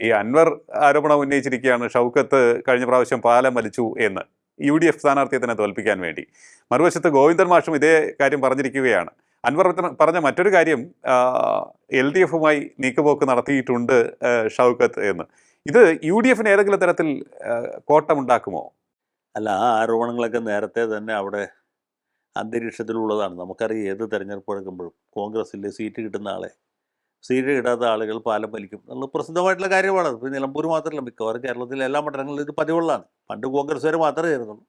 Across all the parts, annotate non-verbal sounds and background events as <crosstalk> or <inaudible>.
ഈ അൻവർ ആരോപണം ഉന്നയിച്ചിരിക്കുകയാണ് ഷൗക്കത്ത് കഴിഞ്ഞ പ്രാവശ്യം പാലം വലിച്ചു എന്ന്. യു ഡി എഫ് സ്ഥാനാർത്ഥിയെ തന്നെ തോൽപ്പിക്കാൻ വേണ്ടി. മറുവശത്ത് ഗോവിന്ദൻ മാഷും ഇതേ കാര്യം പറഞ്ഞിരിക്കുകയാണ്. അൻവർ പറഞ്ഞ- മറ്റൊരു കാര്യം എൽ ഡി എഫുമായി നീക്കുപോക്ക് നടത്തിയിട്ടുണ്ട് ഷൗക്കത്ത് എന്ന്. ഇത് യു ഡി എഫിന് ഏതെങ്കിലും തരത്തിൽ കോട്ടമുണ്ടാക്കുമോ? അല്ല ആ ആരോപണങ്ങളൊക്കെ നേരത്തെ തന്നെ അവിടെ അന്തരീക്ഷത്തിലുള്ളതാണ്. നമുക്കറിയാം ഏത് തെരഞ്ഞെടുപ്പ് എടുക്കുമ്പോഴും കോൺഗ്രസ്സിൽ സീറ്റ് കിട്ടുന്ന ആളെ. സീറ്റ് ഇടാത്ത ആളുകൾ പാലം വലിക്കും. നല്ല പ്രസിദ്ധമായിട്ടുള്ള കാര്യമാണ്. ഇപ്പോൾ നിലമ്പൂർ മാത്രമല്ല മിക്കവാറും കേരളത്തിലെ എല്ലാ മണ്ഡലങ്ങളിലും ഇത് പതിവുള്ളതാണ്. പണ്ട് കോൺഗ്രസ്സുകാർ മാത്രമേ ആയിരുന്നുള്ളൂ.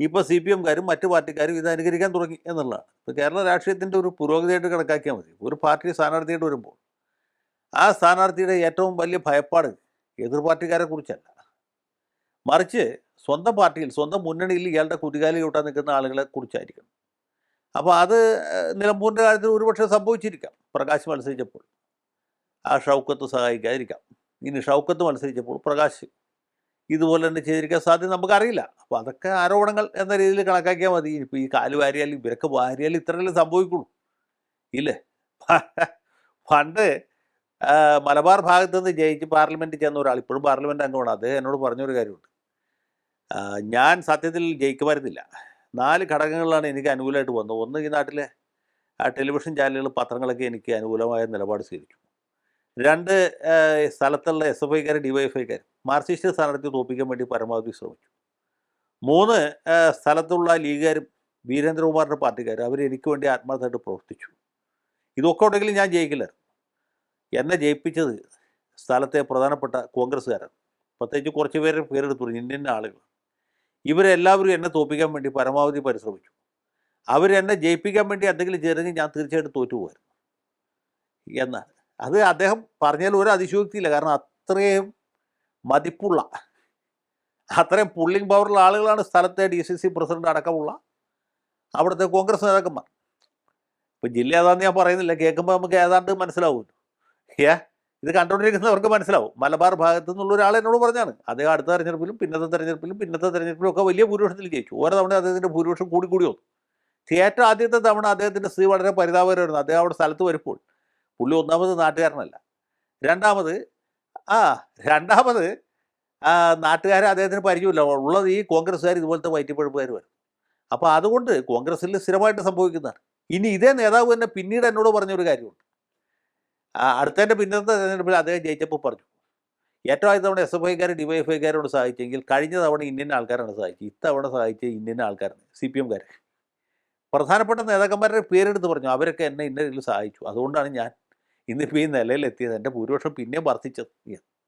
ഇപ്പോൾ സി പി എംകാരും മറ്റു പാർട്ടിക്കാരും ഇത് അനുകരിക്കാൻ തുടങ്ങി എന്നുള്ളതാണ്. ഇപ്പോൾ കേരള രാഷ്ട്രീയത്തിന്റെ ഒരു പുരോഗതിയായിട്ട് കണക്കാക്കിയാൽ മതി. ഒരു പാർട്ടി സ്ഥാനാർത്ഥിയായിട്ട് വരുമ്പോൾ ആ സ്ഥാനാർത്ഥിയുടെ ഏറ്റവും വലിയ ഭയപ്പാട് എതിർ പാർട്ടിക്കാരെ കുറിച്ചല്ല. മറിച്ച് സ്വന്തം പാർട്ടിയിൽ സ്വന്തം മുന്നണിയിൽ ഇയാളുടെ കുതികാലി കൂട്ടാൻ നിൽക്കുന്ന ആളുകളെ കുറിച്ചായിരിക്കണം. അപ്പോൾ അത് നിലമ്പൂരിന്റെ കാര്യത്തിൽ ഒരുപക്ഷെ സംഭവിച്ചിരിക്കാം. പ്രകാശ് മത്സരിച്ചപ്പോൾ. ആ ഷൗക്കത്ത് സഹായിക്കാതിരിക്കാം. ഇനി ഷൗക്കത്ത് മത്സരിച്ചപ്പോൾ പ്രകാശ് ഇതുപോലെ തന്നെ ചെയ്തിരിക്കാൻ സാധ്യത നമുക്കറിയില്ല. അപ്പോൾ അതൊക്കെ ആരോപണങ്ങൾ എന്ന രീതിയിൽ കണക്കാക്കിയാൽ മതി. ഇപ്പോൾ ഈ കാൽ വാരിയാൽ ഇവരൊക്കെ വാരിയാൽ ഇത്രയല്ലേ സംഭവിക്കുള്ളൂ. ഇല്ലേ? <laughs> പണ്ട് മലബാർ ഭാഗത്ത് നിന്ന് ജയിച്ച് പാർലമെന്റിൽ ചെന്ന ഒരാൾ ഇപ്പോഴും പാർലമെന്റ് അംഗമാണ്. അദ്ദേഹം എന്നോട് പറഞ്ഞൊരു കാര്യമുണ്ട്. ഞാൻ സത്യത്തിൽ ജയിക്കുമായിരുന്നില്ല. നാല് ഘടകങ്ങളിലാണ് എനിക്ക് അനുകൂലമായിട്ട് വന്നത്. ഒന്ന് ഈ നാട്ടിലെ ആ ടെലിവിഷൻ ചാനലുകൾ പത്രങ്ങളൊക്കെ എനിക്ക് അനുകൂലമായ നിലപാട് സ്വീകരിച്ചു. രണ്ട് സ്ഥലത്തുള്ള എസ് എഫ് ഐക്കാർ ഡിവൈഎഫ്ഐക്കാർ മാർക്സിസ്റ്റ് സ്ഥാനാർത്ഥി തോപ്പിക്കാൻ വേണ്ടി പരമാവധി ശ്രമിച്ചു. മൂന്ന് സ്ഥലത്തുള്ള ലീഗുകാരും വീരേന്ദ്രകുമാറിന്റെ പാർട്ടിക്കാർ അവർ എനിക്ക് വേണ്ടി ആത്മാർത്ഥമായിട്ട് പ്രവർത്തിച്ചു. ഇതൊക്കെ ഉണ്ടെങ്കിലും ഞാൻ ജയിക്കില്ലായിരുന്നു. എന്നെ ജയിപ്പിച്ചത് സ്ഥലത്തെ പ്രധാനപ്പെട്ട കോൺഗ്രസ്സുകാരാണ്. പ്രത്യേകിച്ച് കുറച്ച് പേരെ പേരെടുത്തു ഇന്ത്യൻ ആളുകൾ ഇവരെല്ലാവരും എന്നെ തോപ്പിക്കാൻ വേണ്ടി പരമാവധി പരിശ്രമിച്ചു. അവരെന്നെ ജയിപ്പിക്കാൻ വേണ്ടി എന്തെങ്കിലും ചെയ്തെങ്കിൽ ഞാൻ തീർച്ചയായിട്ടും തോറ്റുപോകായിരുന്നു എന്നാണ് അത് അദ്ദേഹം പറഞ്ഞാൽ ഒരു അതിശോക്തിയില്ല കാരണം അത്രയും മതിപ്പുള്ള അത്രയും പുള്ളിങ് പവറുള്ള ആളുകളാണ് സ്ഥലത്തെ ഡി സി സി പ്രസിഡന്റ് അടക്കമുള്ള അവിടുത്തെ കോൺഗ്രസ് നേതാക്കന്മാർ. ഇപ്പം ജില്ല ഏതാന്ന് ഞാൻ പറയുന്നില്ല. കേൾക്കുമ്പോൾ നമുക്ക് ഏതാണ്ട് മനസ്സിലാവുമല്ലോ. ഏ? ഇത് കണ്ടുകൊണ്ടിരിക്കുന്നവർക്ക് മനസ്സിലാവും. മലബാർ ഭാഗത്തു നിന്നുള്ള ഒരാൾ എന്നോട് പറഞ്ഞാണ്. അദ്ദേഹം അടുത്ത തെരഞ്ഞെടുപ്പിലും പിന്നത്തെ തെരഞ്ഞെടുപ്പിലും പിന്നത്തെ തെരഞ്ഞെടുപ്പിലും ഒക്കെ വലിയ ഭൂരിപക്ഷത്തിൽ ജയിച്ചു. ഓരോ തവണ അദ്ദേഹത്തിന്റെ ഭൂരിപക്ഷം കൂടി കൂടി വന്നു. ഏറ്റവും ആദ്യത്തെ തവണ അദ്ദേഹത്തിന്റെ സ്ത്രീ വളരെ പരിതാപകരമായിരുന്നു. അദ്ദേഹം അവിടെ സ്ഥലത്ത് വരുമ്പോൾ പുള്ളി ഒന്നാമത് നാട്ടുകാരനല്ല. രണ്ടാമത് ആ രണ്ടാമത് നാട്ടുകാരെ അദ്ദേഹത്തിന് പരിചയമില്ല. ഉള്ളത് ഈ കോൺഗ്രസ്സുകാർ ഇതുപോലത്തെ വയറ്റിപ്പഴുപ്പുകാർ വരും അപ്പോൾ അതുകൊണ്ട് കോൺഗ്രസ്സിൽ സ്ഥിരമായിട്ട് സംഭവിക്കുന്നതാണ്. ഇനി ഇതേ നേതാവ് തന്നെ പിന്നീട് എന്നോട് പറഞ്ഞൊരു കാര്യമുണ്ട്. അടുത്തതിന്റെ പിന്നത്തെ തെരഞ്ഞെടുപ്പിൽ അദ്ദേഹം ജയിച്ചപ്പോൾ പറഞ്ഞു. ഏറ്റവും ആദ്യ തവണ എസ് എഫ് ഐക്കാർ ഡിവൈഎഫ്ഐക്കാരോട് സഹായിച്ചെങ്കിൽ കഴിഞ്ഞ തവണ ഇന്ത്യൻ ആൾക്കാരാണ് സഹായിച്ചത്. ഇത്തവണ സഹായിച്ച ഇന്ത്യൻ ആൾക്കാരാണ് സി പി എംകാർ പ്രധാനപ്പെട്ട നേതാക്കന്മാരുടെ പേരെടുത്ത് പറഞ്ഞു. അവരൊക്കെ എന്നെ ഇന്ന രീതിയിൽ സഹായിച്ചു. അതുകൊണ്ടാണ് ഞാൻ ഇന്നിപ്പോൾ ഈ നിലയിലെത്തിയത് എന്റെ ഭൂരിപക്ഷം പിന്നെയും വർദ്ധിച്ചത്.